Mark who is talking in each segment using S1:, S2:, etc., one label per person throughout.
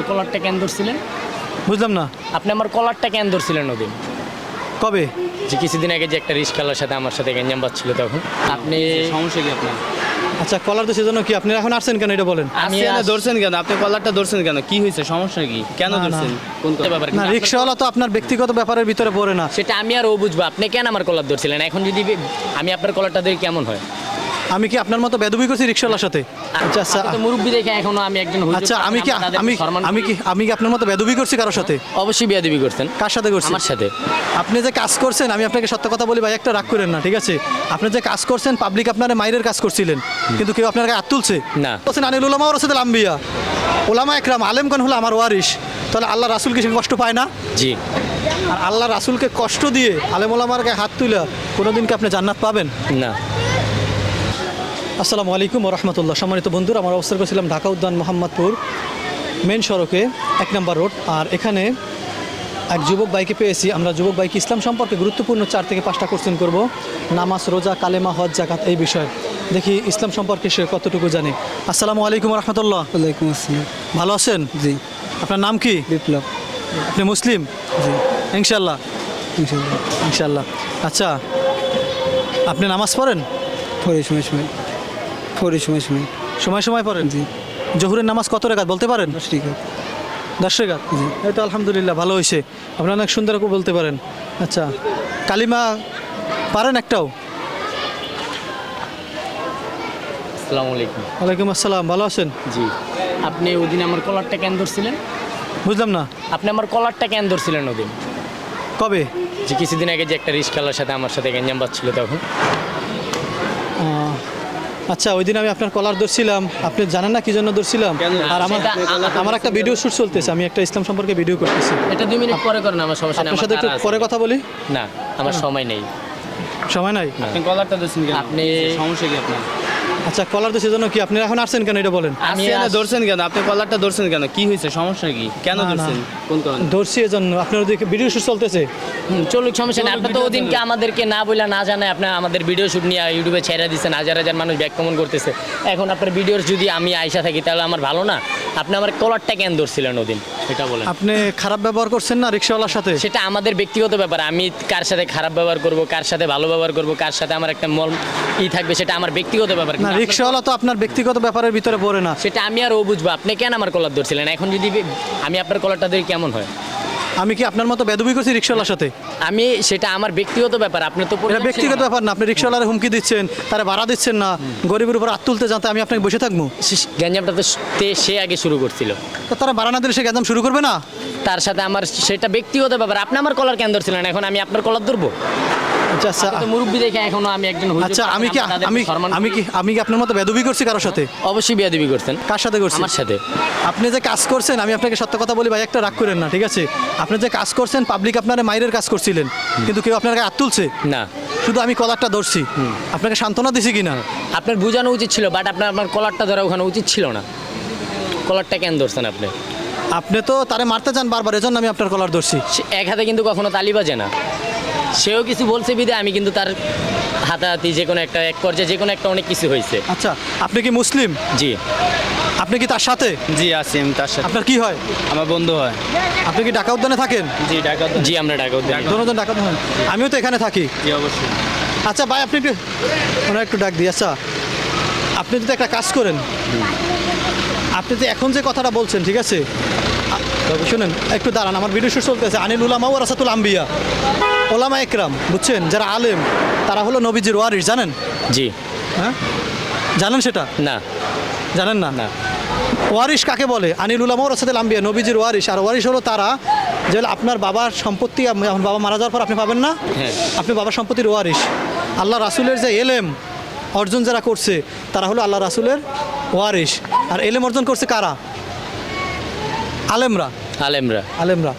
S1: আমার কলারটা কেন ধরছিলেন?
S2: বুঝলাম না।
S1: আপনি আমার কলারটা কেন ধরছিলেন ওদিন?
S2: কবে?
S1: যে কিছুদিন আগে যে একটা রিস্কালার সাথে আমার সাথে গেঞ্জাম পাচ্ছিল তখন। আপনি
S3: সমস্যা কি আপনার?
S2: আচ্ছা কলার তো সেজন্য কি আপনি এখন আসছেন কেন এটা বলেন?
S1: আমি
S3: ধরছেন কেন? আপনি কলারটা ধরছেন কেন? কি হয়েছে? সমস্যা কি? কেন। ধরছেন? কোন
S1: ব্যাপার
S2: না রিক্সাওয়ালা তো আপনার ব্যক্তিগত ব্যাপারের ভিতরে পড়ে না।
S1: সেটা আমি আর ও বুঝব। আপনি কেন আমার কলার ধরছিলেন? এখন যদি আমি আপনার কলারটা ধরি কেমন হয়?
S2: আমি কি আপনার মতো বেদবি করছি রিক্সাওয়ালার সাথে? আচ্ছা আচ্ছা।
S1: মুরব্বী দেখে এখনও আমি একজন হুজুর,
S2: আচ্ছা আমি কি আমি আমি কি আমি কি আপনার মতো বেদবি করছি কারোর সাথে?
S1: অবশ্যই বিয়াদবি করছেন।
S2: কার সাথে করছি
S1: আমার সাথে।
S2: আপনি যে কাজ করছেন আমি আপনাকে সত্য কথা বলি ভাই একটা রাগ করেন না ঠিক আছে? আপনি যে কাজ করছেন পাবলিক আপনার মাইরের কাজ করছিলেন কিন্তু কেউ আপনার গায়ে হাত তুলছে?
S1: না।
S2: বলছেন আনিল উলামা ওর সাথে লাম্বিয়া। ওলামা একরাম আলেম আলেমগণ হলো আমার ওয়ারিস তাহলে আল্লাহ রাসুল কি সে কষ্ট পায় না?
S1: জি।
S2: আর আল্লাহ রাসুলকে কষ্ট দিয়ে আলেম ওলামার গায়ে হাত তুলে কোনোদিন কি আপনি জান্নাত পাবেন?
S1: না।
S2: আসসালামু আলাইকুম রহমতুল্লাহ। সম্মানিত বন্ধুরা আমার অবস্থান করেছিলাম ঢাকা উদ্যান মোহাম্মদপুর মেন সড়কে এক নম্বর রোড। আর এখানে এক যুবক বাইকে পেয়েছি। আমরা যুবক বাইক ইসলাম সম্পর্কে গুরুত্বপূর্ণ চার থেকে পাঁচটা কোশ্চেন করব। নামাজ রোজা কালেমা হজ জাকাত এই বিষয়ে। দেখি ইসলাম সম্পর্কে সে কতটুকু জানে। আসসালামু আলাইকুম রহমতুল্লাহ।
S4: ওয়ালাইকুম আসসালাম।
S2: ভালো আছেন?
S4: জি।
S2: আপনার নাম কি?
S4: বিপ্লব।
S2: আপনি মুসলিম?
S4: জি।
S2: ইনশাল্লাহ
S4: ইনশাল্লাহ
S2: ইনশাল্লাহ আচ্ছা আপনি নামাজ পড়েন?
S4: পরে সময় সময়। পরে সময় সময়।
S2: সময় সময় পড়েন?
S4: জি।
S2: জহুরের নামাজ কত রেখাত বলতে পারেন?
S4: দশ
S2: রেখাত। এই তো আলহামদুলিল্লাহ ভালো হয়েছে। আপনারা অনেক সুন্দর করে বলতে পারেন। আচ্ছা কালিমা পারেন একটাও?
S1: আসসালামু আলাইকুম।
S2: ওয়ালাইকুম আসসালাম ভালো আছেন?
S1: জি। আপনি ওদিন আমার কলারটা কেন ধরছিলেন?
S2: বুঝলাম না।
S1: আপনি আমার কলারটা কেন ধরছিলেন ওদিন
S2: কবে?
S1: যে কিছুদিন আগে যে একটা রিস্কালার সাথে আমার সাথে গেঞ্জাম তখন।
S2: আচ্ছা ওই দিন আমি আপনার কলার ধরছিলাম। আপনি জানেন না কি জন্য ধরছিলাম? আর আমার আমার একটা ভিডিও শুট চলতেছে আমি একটা ইসলাম সম্পর্কে ভিডিও করতেছি।
S1: এটা দুই মিনিট পরে করেন আমার সমস্যা নেই
S2: আপনার সাথে একটু পরে কথা বলি?
S1: না আমার সময় নেই।
S2: সময় নাই?
S3: আপনি কলারটা ধরছেন কেন?
S1: আপনি-
S3: সমস্যা কি আপনার?
S2: আচ্ছা কলার তো সেজন্য কি আপনি এখন আসছেন কেন এটা বলেন?
S1: আমি
S3: এখানে এনে ধরছেন কেন? আপনি কলারটা ধরছেন কেন? কি হয়েছে? সমস্যা কি? কেন
S2: না, না।
S3: ধরছেন? কোন কারণে
S2: ধরছি এজন্য। আপনার ওদিকে ভিডিও শুট চলতেছে?
S1: হুম, চলুক সমস্যা নেই। আপনি তো ওদিনকে আমাদেরকে না বলে না জানে আপনি আমাদের ভিডিও শুট নিয়ে ইউটিউবে ছেড়ে দিচ্ছেন হাজার হাজার মানুষ ব্যাকমন করতেছে। এখন আপনার ভিডিওর যদি আমি আয়সা থাকি তাহলে আমার ভালো না? আপনি আমার কলারটা কেন ধরছিলেন ওদিন? এটা বলেন।
S2: আপনি খারাপ ব্যবহার করছেন না রিক্সাওয়ালার সাথে?
S1: সেটা আমাদের ব্যক্তিগত ব্যাপার। আমি কার সাথে খারাপ ব্যবহার করব কার সাথে ভালো ব্যবহার করব কার সাথে আমার একটা মল ই থাকবে সেটা আমার ব্যক্তিগত ব্যাপার।
S2: না রিক্সাওয়ালা তো আপনার ব্যক্তিগত ব্যাপারের ভিতরে পড়ে না।
S1: সেটা আমি আর ও বুঝব। আপনি কেন আমার কলার ধরছিলেন? এখন যদি আমি আপনার কলারটা ধরি কেমন হয়?
S2: আমি কি আপনার মতো বেদবি করছি রিক্সাওয়ালার সাথে?
S1: আমি সেটা আমার ব্যক্তিগত ব্যাপার আপনি তো
S2: এটা ব্যক্তিগত ব্যাপার না আপনি রিক্সাওয়ালার হুমকি দিচ্ছেন তারা ভাড়া দিচ্ছেন না গরিবের উপর হাত তুলতে জানতে আমি আপনাকে বসে থাকব?
S1: গ্যাঞ্জামটা তো তে- সে আগে শুরু করছিল।
S2: তো তারা ভাড়া না দিলে সে গ্যাঞ্জাম শুরু করবে না?
S1: তার সাথে আমার সেটা ব্যক্তিগত ব্যাপার আপনি আমার কলার কেন ধরছিলেন? এখন আমি আপনার কলার ধরবো?
S2: আচ্ছা আচ্ছা।
S1: মুরব্বী দেখে এখনও আমি একজন
S2: আচ্ছা আমি কি আমি আমি কি আমি কি আপনার মতো বেদবি করছি কারোর সাথে?
S1: অবশ্যই বিয়াদবি করছেন।
S2: কার সাথে করছি
S1: আমার সাথে।
S2: আপনি যে কাজ করছেন আমি আপনাকে সত্য কথা বলি ভাই একটা রাগ করেন না ঠিক আছে? আপনি যে কাজ করছেন পাবলিক আপনার মাইরের কাজ করছিলেন কিন্তু কেউ আপনার হাত তুলছে?
S1: না।
S2: শুধু আমি কলারটা ধরছি। আপনাকে সান্ত্বনা দিছি কিনা?
S1: আপনার বোঝানো উচিত ছিল বাট আপনার আমার কলারটা ধরা ওখানে উচিত ছিল না। কলারটা কেন ধরছেন আপনি?
S2: আপনি তো তারে মারতে চান বারবার এজন্য আমি আপনার কলার ধরছি।
S1: এক হাতে কিন্তু কখনো তালি বাজে না। সেও কিছু বলছে বিদে আমি কিন্তু তার হাতাহাতি যে কোনো একটা এক পর্যায়ে যে কোনো একটা অনেক কিছু হয়েছে।
S2: আচ্ছা আপনি কি মুসলিম?
S1: জি।
S2: আপনি কি তার সাথে?
S3: জি আছি আমি তার সাথে।
S2: আপনার কি হয়?
S3: আমার বন্ধু হয়।
S2: আপনি কি ঢাকা উদ্যানে থাকেন?
S3: জি ঢাকা
S1: জি আমরা ঢাকা উদ্যানে।
S2: দুজন ঢাকা উদ্যানে। আমিও তো এখানে থাকি।
S3: জি অবশ্যই।
S2: আচ্ছা ভাই আপনি একটু ওনার একটু ডাক দিই। আচ্ছা আপনি যদি একটা কাজ করেন। আপনি তো এখন যে কথাটা বলছেন ঠিক আছে? আ- শুনেন একটু দাঁড়ান আমার ভিডিও শুট চলতেছে। আনিল উলামা ও রাসাতুল আম্বিয়া। ওলামা একরাম বুঝছেন? যারা আলেম তারা হলো নবীজির ওয়ারিস জানেন?
S1: জি।
S2: হ্যাঁ? জানেন সেটা?
S1: না।
S2: জানেন না?
S1: না।
S2: ওয়ারিশ কাকে বলে? আনিল উলামা ও রাসাতুল আম্বিয়া নবীজির ওয়ারিশ। আর ওয়ারিশ হলো তারা যে আপনার বাবার সম্পত্তি আম- বাবা মারা যাওয়ার পর আপনি পাবেন না?
S1: হ্যাঁ।
S2: আপনি বাবার সম্পত্তির ওয়ারিশ। আল্লাহ রাসুলের যে এলেম অর্জন যারা করছে তারা হলো আল্লাহ রাসুলের ওয়ারিশ। আর এলেম অর্জন করছে কারা? আলেমরা?
S1: আলেমরা।
S2: আলেমরা।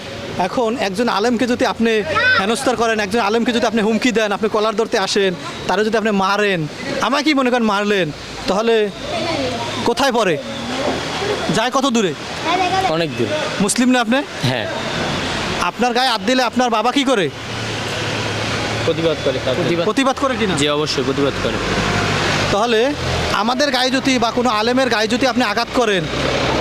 S2: এখন একজন আলেমকে যদি আপনি হেনস্থার করেন একজন আলেমকে যদি আপনি হুমকি দেন আপনি কলার ধরতে আসেন তারা যদি আপনি মারেন আমাকে কি মনে করেন মারলেন তাহলে কোথায় পড়ে? যায় কত দূরে?
S1: অনেক দূর।
S2: মুসলিম না আপনি?
S1: হ্যাঁ।
S2: আপনার গায়ে হাত দিলে আপনার বাবা কি করে?
S3: প্রতিবাদ করে
S1: প্রতিবাদ
S2: করে কিনা?
S3: জি অবশ্যই প্রতিবাদ করে।
S2: তাহলে আমাদের গায়ে যদি বা কোনো আলেমের গায়ে যদি আপনি আঘাত করেন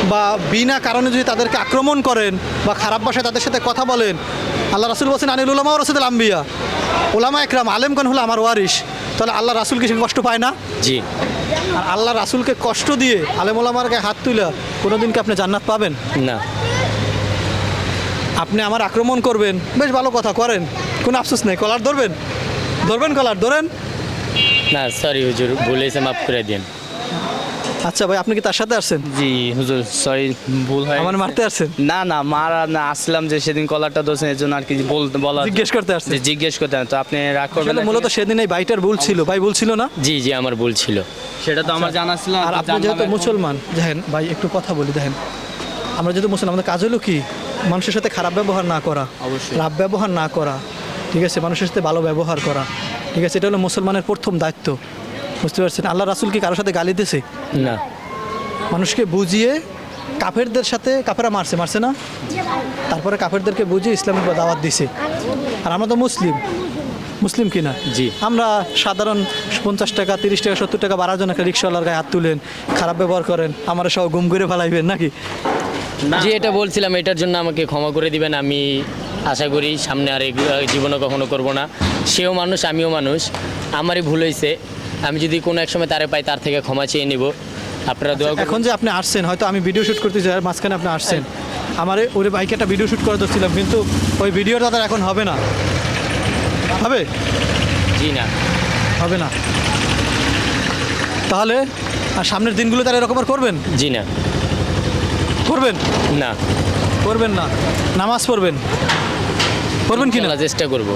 S2: বা বিনা কারণে যদি তাদেরকে আক্রমণ করেন বা খারাপ ভাষায় তাদের সাথে কথা বলেন আল্লাহ রাসুল বলছেন আনিল উলামা রসুদুল আম্বিয়া। ওলামা একরাম আলেমগণ হলো আমার ওয়ারিস তাহলে আল্লাহ রাসুলকে সে কষ্ট পায় না?
S1: জি।
S2: আর আল্লাহ রাসুলকে কষ্ট দিয়ে আলেম ওলামার গায়ে হাত তুলে কোনোদিন কি আপনি জান্নাত পাবেন?
S1: না।
S2: আপনি আমার আক্রমণ করবেন। বেশ ভালো কথা করেন। কোনো আফসোস নেই। কলার ধরবেন? ধরবেন কলার? ধরেন?
S1: না সরি হুজুর ভুলেছে মাফ করে দিন।
S2: আচ্ছা ভাই আপনি কি তার সাথে আসছেন
S3: জি হুজুর সরি ভুল হয়।
S2: আমার মারতে আসছেন?
S3: না না মারা না আসলাম যে সেদিন কলারটা দোষেন এর জন্য আর কি বলতে বলা
S2: জিজ্ঞেস করতে আসছেন?
S3: যে জিজ্ঞেস করতে তো আপনি রাগ করবেন না,
S2: মূলত সেদিন এই বাইটার ভুল ছিল। ভাই ভুল ছিল না?
S1: জি জি আমার ভুল ছিল।
S3: সেটা তো আমার জানা ছিল
S2: আর আপনি যেহেতু মুসলমান দেখেন ভাই একটু কথা বলি দেখেন। আমরা যেহেতু মুসলমান আমাদের কাজ হলো কি? মানুষের সাথে খারাপ ব্যবহার না করা
S3: অবশ্যই।
S2: লাভ ব্যবহার না করা ঠিক আছে? মানুষের সাথে ভালো ব্যবহার করা ঠিক আছে? এটা হলো মুসলমানের প্রথম দায়িত্ব। বুঝতে পারছেন? আল্লাহ রাসুল কি কারোর সাথে গালি দিছে?
S1: না।
S2: মানুষকে বুঝিয়ে কাফেরদের সাথে কাফেরা মারছে মারছে না? তারপরে কাফেরদেরকে বুঝিয়ে ইসলামের দাওয়াত দিছে। আর আমরা তো মুসলিম। মুসলিম কিনা?
S1: জি।
S2: আমরা সাধারণ পঞ্চাশ টাকা তিরিশ টাকা সত্তর টাকা বাড়ার জন্য একটা রিক্সাওয়ালার গায়ে হাত তুলেন খারাপ ব্যবহার করেন আমার সব গুম করে ফেলাইবেন নাকি?
S1: জি এটা বলছিলাম এটার জন্য আমাকে ক্ষমা করে দিবেন আমি আশা করি সামনে আর জীবনে কখনো করব না। সেও মানুষ আমিও মানুষ। আমারই ভুল হয়েছে আমি যদি কোনো এক সময় তারে পাই তার থেকে ক্ষমা চেয়ে নিব। আপনারা দোয়া করবেন
S2: এখন যে আপনি আসছেন হয়তো আমি ভিডিও শ্যুট করতে চাই আর মাঝখানে আপনি আসছেন। আমার ওই বাইকে একটা ভিডিও শ্যুট করে ধরছিলাম কিন্তু ওই ভিডিওটা তার এখন হবে না। হবে?
S1: জি না।
S2: হবে না। তাহলে আর সামনের দিনগুলো তার এরকম আর করবেন?
S1: জি না।
S2: করবেন?
S1: না।
S2: করবেন না। নামাজ পড়বেন। করবেন কি না
S1: চেষ্টা করব।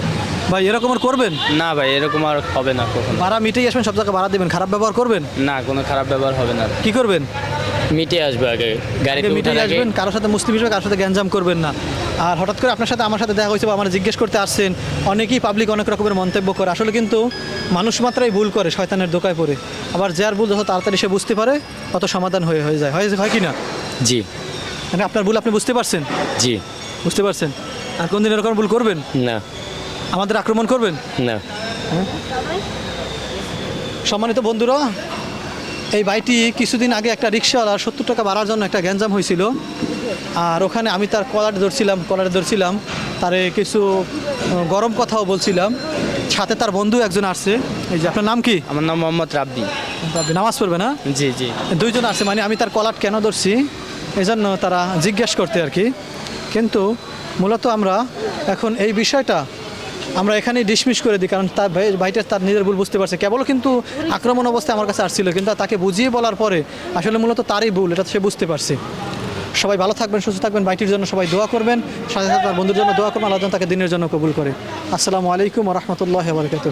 S2: ভাই এরকম আর করবেন?
S3: না ভাই এরকম আর হবে না কখনো।
S2: ভাড়া মিটেই আসবেন সব জায়গায় ভাড়া দেবেন খারাপ ব্যবহার করবেন?
S3: না কোনো খারাপ ব্যবহার হবে না।
S2: কি করবেন?
S1: মিটে আসবে আগে গাড়িতে
S2: আগে আসবেন কারোর সাথে মুসলিম হিসেবে কারোর সাথে গ্যাঞ্জাম করবেন না। আর হঠাৎ করে আপনার সাথে আমার সাথে দেখা হয়েছে বা আমার জিজ্ঞেস করতে আসছেন অনেকেই পাবলিক অনেক রকমের মন্তব্য করে। আসলে কিন্তু মানুষ মাত্রাই ভুল করে শয়তানের দোকায় পড়ে। আবার যার ভুল যত তাড়াতাড়ি সে বুঝতে পারে তত সমাধান হয়ে হয়ে যায়। হয় হয় কি না?
S1: জি।
S2: মানে আপনার ভুল আপনি বুঝতে পারছেন?
S1: জি।
S2: বুঝতে পারছেন? আর কোনদিন এরকম ভুল করবেন?
S1: না।
S2: আমাদের আক্রমণ করবেন?
S1: না।
S2: সম্মানিত বন্ধুরা এই বাইটি কিছুদিন আগে একটা রিক্সাওয়ালা সত্তর টাকা বাড়ার জন্য একটা গ্যাঞ্জাম হয়েছিল। আর ওখানে আমি তার কলার ধরছিলাম কলারে ধরছিলাম। তারে কিছু গরম কথাও বলছিলাম। সাথে তার বন্ধু একজন আসছে। এই যে আপনার নাম কি?
S3: আমার নাম মোহাম্মদ
S2: রাব্দি নামাজ পড়বে না?
S3: জি জি।
S2: দুইজন আছে মানে আমি তার কলার কেন ধরছি? এই জন্য তারা জিজ্ঞেস করতে আর কি। কিন্তু মূলত আমরা এখন এই বিষয়টা আমরা এখানেই ডিসমিস করে দিই কারণ তার ভাই ভাইটা তার নিজের ভুল বুঝতে পারছে। কেবল কিন্তু আক্রমণ অবস্থায় আমার কাছে আসছিল কিন্তু তাকে বুঝিয়ে বলার পরে আসলে মূলত তারই ভুল এটা সে বুঝতে পারছে। সবাই ভালো থাকবেন সুস্থ থাকবেন বাইটির জন্য সবাই দোয়া করবেন সাথে সাথে তার বন্ধুর জন্য দোয়া করবেন আল্লাহ তাকে দিনের জন্য কবুল করে। আসসালামু আলাইকুম রহমতুল্লাহ বরকাত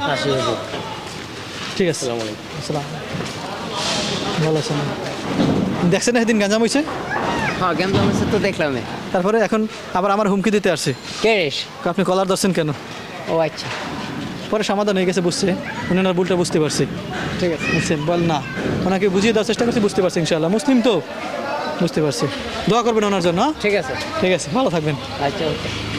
S2: ঠিক আছে।
S1: আসসালামু
S2: ভালো আছেন? দেখছেন সেদিন গাঞ্জাম হয়েছে?
S5: হ্যাঁ গেম হয়েছে তো দেখলাম
S2: তারপরে এখন আবার আমার হুমকি দিতে আসছে।
S5: কে?
S2: আপনি কলার ধরছেন কেন?
S5: ও আচ্ছা।
S2: পরে সমাধান হয়ে গেছে বুঝছে? উনি ওনার ভুলটা বুঝতে পারছি।
S5: ঠিক আছে।
S2: বুঝছেন বল না। ওনাকে বুঝিয়ে দেওয়ার চেষ্টা করছি বুঝতে পারছি ইনশাআল্লাহ। মুসলিম তো? বুঝতে পারছি। দোয়া করবেন ওনার জন্য হ্যাঁ?
S5: ঠিক আছে।
S2: ঠিক আছে ভালো থাকবেন।
S5: আচ্ছা ওকে।